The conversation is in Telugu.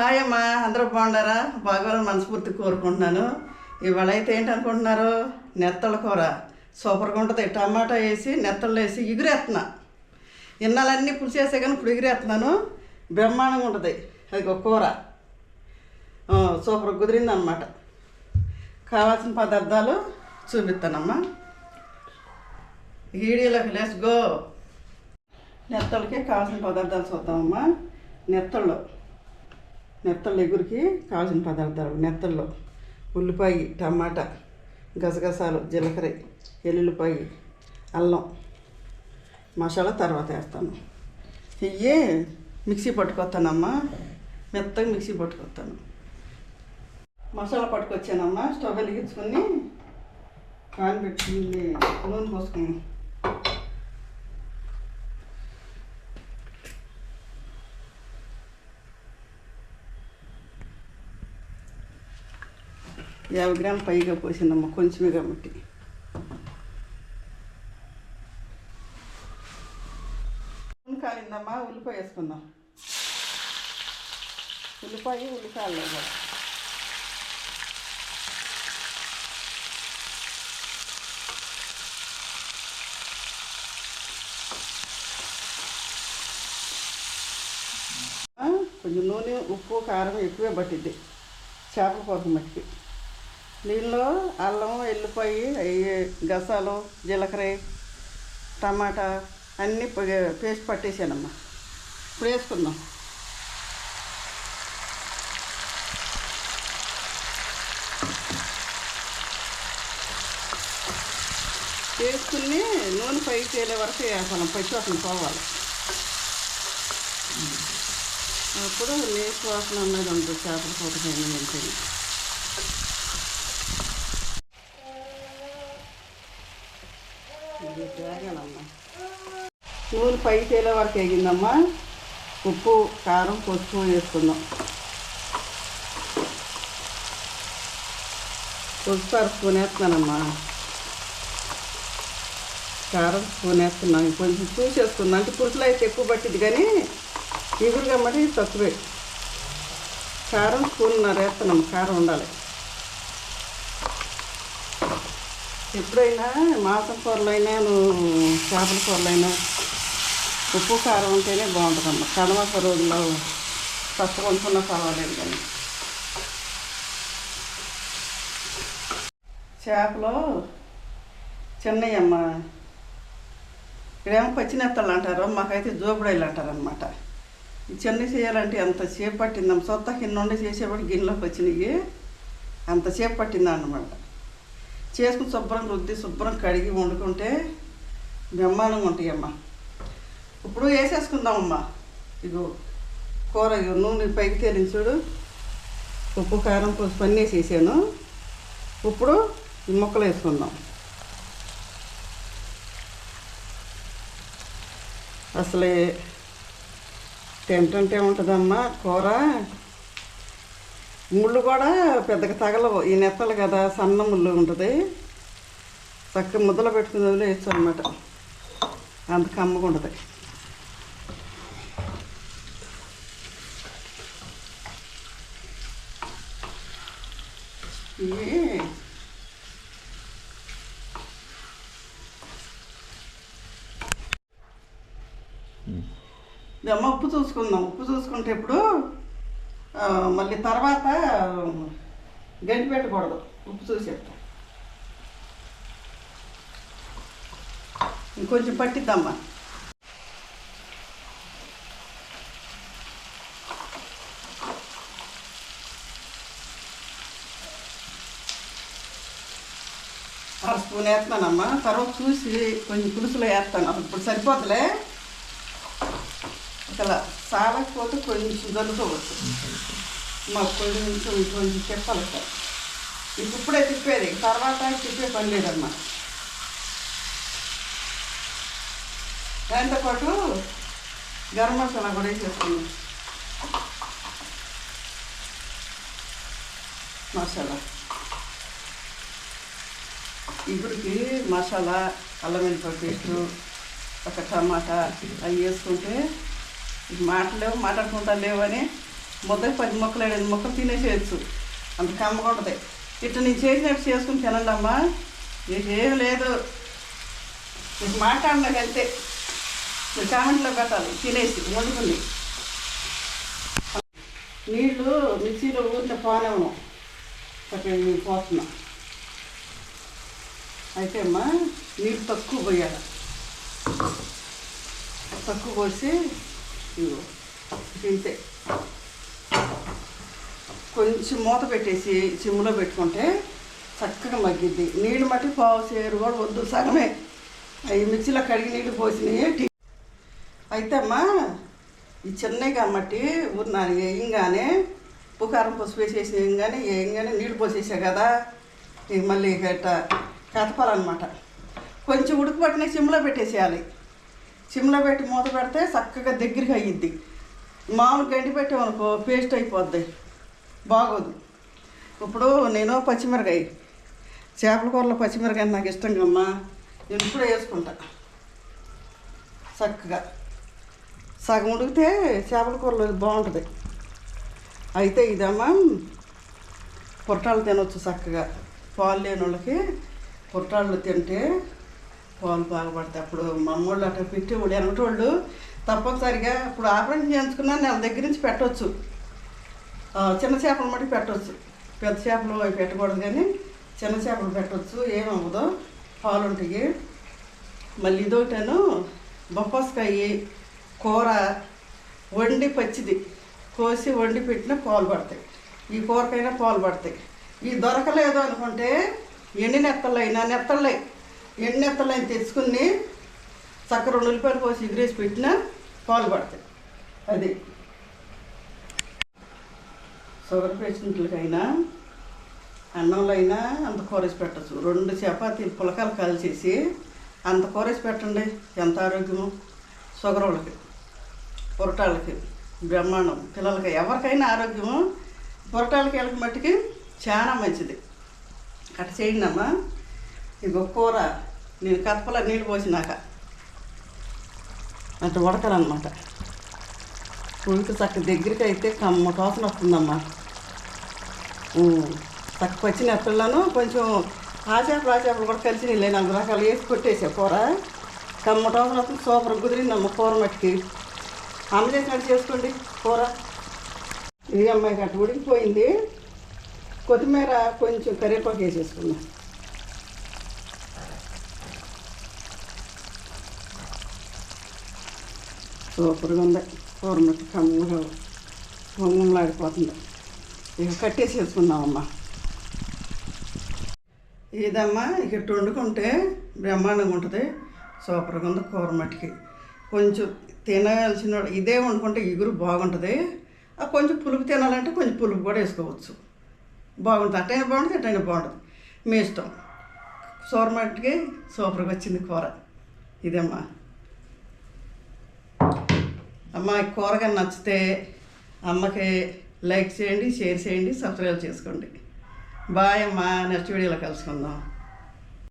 హాయ్ అమ్మా అందరూ బాగున్నారా? బాగోవాలని మనస్ఫూర్తి కోరుకుంటున్నాను. ఇవాళ అయితే ఏంటనుకుంటున్నారు? నెత్తల కూర. సూపర్గా ఉంటుంది. టమాటా వేసి నెత్తళ్ళు వేసి ఎగురేస్తున్నా ఇన్నాళ్ళన్నీ పులుసు వేసే కానీ ఇప్పుడు ఎగురేస్తున్నాను బ్రహ్మాండంగా ఉంటుంది. అది ఒక కూర. సూపర్ కుదిరింది అనమాట కావాల్సిన పదార్థాలు చూపిస్తానమ్మా. వీడియోలోకి లెస్ గో నెత్తలకి కావాల్సిన పదార్థాలు చూద్దామమ్మా. నెత్తళ్ళు. నెత్తళ్ళు ఎగురికి కావాల్సిన పదార్థాలు. నెత్తళ్ళు ఉల్లిపాయ టమాటా గసగసాలు జీలకర్ర ఎల్లుల్లిపాయ అల్లం మసాలా తర్వాత వేస్తాను. ఇవి మిక్సీ పట్టుకొస్తానమ్మా. మెత్తగా మిక్సీ పట్టుకొస్తాను. మసాలా పట్టుకొచ్చానమ్మా. స్టవ్ వెలిగించుకొని కాన్ పెట్టుకుని నూనె పోసుకున్నాను యాభై గ్రాములు పైగా పోసిందమ్మా కొంచెమే కాబట్టి. కాలిందమ్మా ఉల్లిపాయ వేసుకుందాం. ఉల్లిపాయ ఉల్లిపాయలు కొంచెం నూనె ఉప్పు కారం ఎక్కువే పట్టిద్ది. చేపల కోసం మట్టికి. దీనిలో అల్లం ఎల్లిపాయ అవి గసాలు జీలకర్ర టమాటా అన్నీ పేస్ట్ పట్టేసానమ్మా. ఇప్పుడు వేసుకుందాం. వేసుకుని నూనె పైకి తేలే వరకు వేసాను పచ్చి వాసన పోవాలి. అప్పుడు నీసు వాసన అన్నది ఉంటుంది చేపల కూర అంటే ఇది నూనె పైకి తేలే వరకు వేగిందమ్మా. ఉప్పు కారం పసుపు వేసుకుందాం. పసుపు అర స్పూన్ వేస్తున్నానమ్మా. కారం స్పూన్ వేస్తున్నాం కొంచెం చూసేసుకుందాం అంటే పులుసులో అయితే ఎక్కువ పట్టింది కానీ ఇగురు కమ్మటి తక్కువే. కారం స్పూన్ వేస్తున్నాం కారం ఉండాలి. ఎప్పుడైనా మాంసం కూరలైనా అయినా చేపల కూరలైనా అయినా ఉప్పు కారం ఉంటేనే బాగుంటుందమ్మా. కడమ రోజుల్లో పచ్చ వండుకున్నా పర్వాలేదు కానీ. చేపలు చిన్నయ్యమ్మ ఇక్కడేమో పచ్చినెత్తలు అంటారు. మాకైతే జోబుడాయిలు అంటారనమాట చిన్న చేయాలంటే ఎంతసేపు పట్టిందమ్మ. సొత్త కింద ఉండి చేసేప్పుడు గిన్నెలోకి వచ్చినాయి అంతసేపు పట్టిందన్నమాట. చేసుకుని శుభ్రం రుద్ది శుభ్రం కడిగి వండుకుంటే బ్రహ్మాండంగా ఉంటాయమ్మ. ఇప్పుడు వేసేసుకుందామమ్మా. ఇగో కూర ఇగో నూనె పైకి తేలింది చూడు. ఉప్పు కారం పసుపు అన్నీ వేసేసాను. ఇప్పుడు ఈ ముక్కలు వేసుకుందాం. అసలే తింటుంటే ఉంటుందమ్మా కూర. ముళ్ళు కూడా పెద్దగా తగలవు. ఈ నెత్తలు కదా సన్న ముళ్ళు ఉంటుంది. చక్కగా ముద్దలు పెట్టుకుని వదిలేయచ్చు అనమాట అంత కమ్మగా ఉంటుంది. దమ్మ ఉప్పు చూసుకుందాం. ఉప్పు చూసుకుంటే ఇప్పుడు మళ్ళీ తర్వాత గంటి పెట్టకూడదు. ఉప్పు చూసేస్తా ఇంకొంచెం పట్టిద్దామ్మా. అర స్పూన్ వేస్తానమ్మా తర్వాత చూసి కొంచెం పులుసులో వేస్తాను. అప్పుడు ఇప్పుడు సరిపోతులే అసలు సాలకపోతే కొంచెం జల్లుకోవచ్చు మాకు కొంచెం కొంచెం చెప్పాలి సార్ ఇప్పుడు ఇప్పుడే తిప్పేది తర్వాత తిప్పే పని లేదమ్మా దాంతోపాటు గరం మసాలా కూడా వేసేసుకున్నాం మసాలా ఇగురికి మసాలా అల్లం వెల్లిపాయ పేస్టు ఒక టమాటా అవి వేసుకుంటే మాటలేవు మాట్లాడుకుంటా లేవని అని ముద్దకి పది మొక్కలు ఎనిమిది మొక్కలు తినేసేయచ్చు అంత కమ్మగా ఇట్లా నేను చేసినట్టు చేసుకుని తినండి అమ్మా నీకేం లేదు. నీకు మాట్లాడినాక అంతే. మీరు కామెంట్లో పెట్టాలి. తినేసి వండుకుంది నీళ్ళు మిక్సీలో ఊరితే పోనేమో. అక్కడ నీళ్ళు పోతున్నా అయితే అమ్మా నీళ్ళు తక్కువ పోయాలి. తక్కువ పోసి ఇదిగో ఇంతే కొంచెం మూత పెట్టేసి సిమ్లో పెట్టుకుంటే చక్కగా మగ్గిద్ది. నీళ్ళు మట్టి పావు సేరు కూడా వద్దు సగమే. అవి మిక్సీలో కడిగి నీళ్ళు పోసినాయి టీ. అయితే అమ్మా ఈ చిన్నవి కాబట్టి ఉన్నాను వేయంగానే ఉప్పు కారం పసుపు వేసేసి వేయంగానే వేయంగానే నీళ్ళు పోసేసా కదా. మళ్ళీ గట్ట కదపాలన్నమాట కొంచెం ఉడకబట్టిన సిమ్లో పెట్టేసేయాలి. సిమ్లో పెట్టి మూత పెడితే చక్కగా దగ్గరికి అయ్యిద్ది. మామూలు గంటి పెట్టామనుకో పేస్ట్ అయిపోద్ది. బాగోదు. ఇప్పుడు నేను పచ్చిమిరకాయ చేపల కూరలో పచ్చిమిరకాయ నాకు ఇష్టం కమ్మా నేను కూడా వేసుకుంటా. చక్కగా. సగం ఉడికితే చేపల కూరలో బాగుంటుంది. అయితే ఇదమ్మా పొట్టాలు తినొచ్చు చక్కగా. పాలు లేని వాళ్ళకి పుట్టాలు తింటే పాలు బాగా పడతాయి అప్పుడు మమ్మోళ్ళు అమ్మోళ్ళు అట్లా పెట్టేవాళ్ళు వెనకటోళ్ళు తప్పనిసరిగా ఇప్పుడు ఆపరేషన్ చేయించుకున్నా నెల దగ్గర నుంచి పెట్టవచ్చు చిన్న చేపలు మట్టి పెట్టవచ్చు పెద్ద చేపలు అవి పెట్టకూడదు కానీ చిన్న చేపలు పెట్టవచ్చు ఏమవ్వదు పాలు ఉంటాయి. మళ్ళీ ఇదొకటాను బొప్పాసకాయ కూర వండి పచ్చిది. కోసి వండి పెట్టిన పాలు పడతాయి. ఈ కూరకైనా పాలు పడతాయి. ఈ దొరకలేదు అనుకుంటే ఎండి అయినా నెత్తళ్ళై. ఎండి నెత్తలైన తెచ్చుకుని చక్కర ఉల్లిపాయలు పోసి ఎగిరేసి పెట్టినా పాలు పడతాయి. అది. షుగర్ పేషెంట్లకైనా అన్నంలో అయినా అంత కూరేసి పెట్టచ్చు. రెండు చపాతీలు పులకాలు కాల్చేసి అంత కూరేసి పెట్టండి. ఎంత ఆరోగ్యము. షుగర్ వాళ్ళకి పొరటాలకి బ్రహ్మాండం పిల్లలకి ఎవరికైనా ఆరోగ్యము. పొరటాలకి వెళ్ళక మట్టుకి చాలా మంచిది. అట్లా చేయండి అమ్మా. ఇగో కూర నేను కప్పల నీళ్ళు పోసినాక. అంటే ఉడకాలన్నమాట ఉడికి చక్క దగ్గరికి అయితే కమ్మ కోసం వస్తుందమ్మా. తక్కువ వచ్చిన పిల్లను కొంచెం ఆ చేపలు ఆ చేపలు కూడా కలిసి నీళ్ళు నాలుగు రకాలు వేసి కొట్టేసా కూర. కమ్మ టోపన వస్తుంది సూపర్ కుదిరిందమ్మ కూర మట్టికి. అమ్మ చేసినట్టు చేసుకోండి కూర. ఇది అమ్మాయి అట్ట ఉడికిపోయింది. కొత్తిమీర కొంచెం కరివేపాకు వేసేసుకున్నాను సూపర్గా ఉంది. కూర మట్టి కమ్మగా ఇక ఇక కట్టేసేసుకుందామమ్మా. ఇదమ్మా ఇక ఇటు వండుకుంటే బ్రహ్మాండంగా ఉంటుంది. సూపర్గా ఉంది కూర మట్టికి కొంచెం తినాల్సిన ఇదే వండుకుంటే ఇగురు బాగుంటుంది. ఆ కొంచెం పులుపు తినాలంటే కొంచెం పులుపు కూడా వేసుకోవచ్చు. బాగుంటుంది. అట్టైనా బాగుంటుంది ఎట్టైనా బాగుంటుంది. మీ ఇష్టం. సూపర్ మట్టికి సూపర్గా వచ్చింది కూర. ఇదేమ్మా. అమ్మ ఈ కూరగా నచ్చితే అమ్మకి లైక్ చేయండి షేర్ చేయండి సబ్స్క్రైబ్ చేసుకోండి. బాయ్ అమ్మా నెక్స్ట్ వీడియోలో కలుసుకుందాం.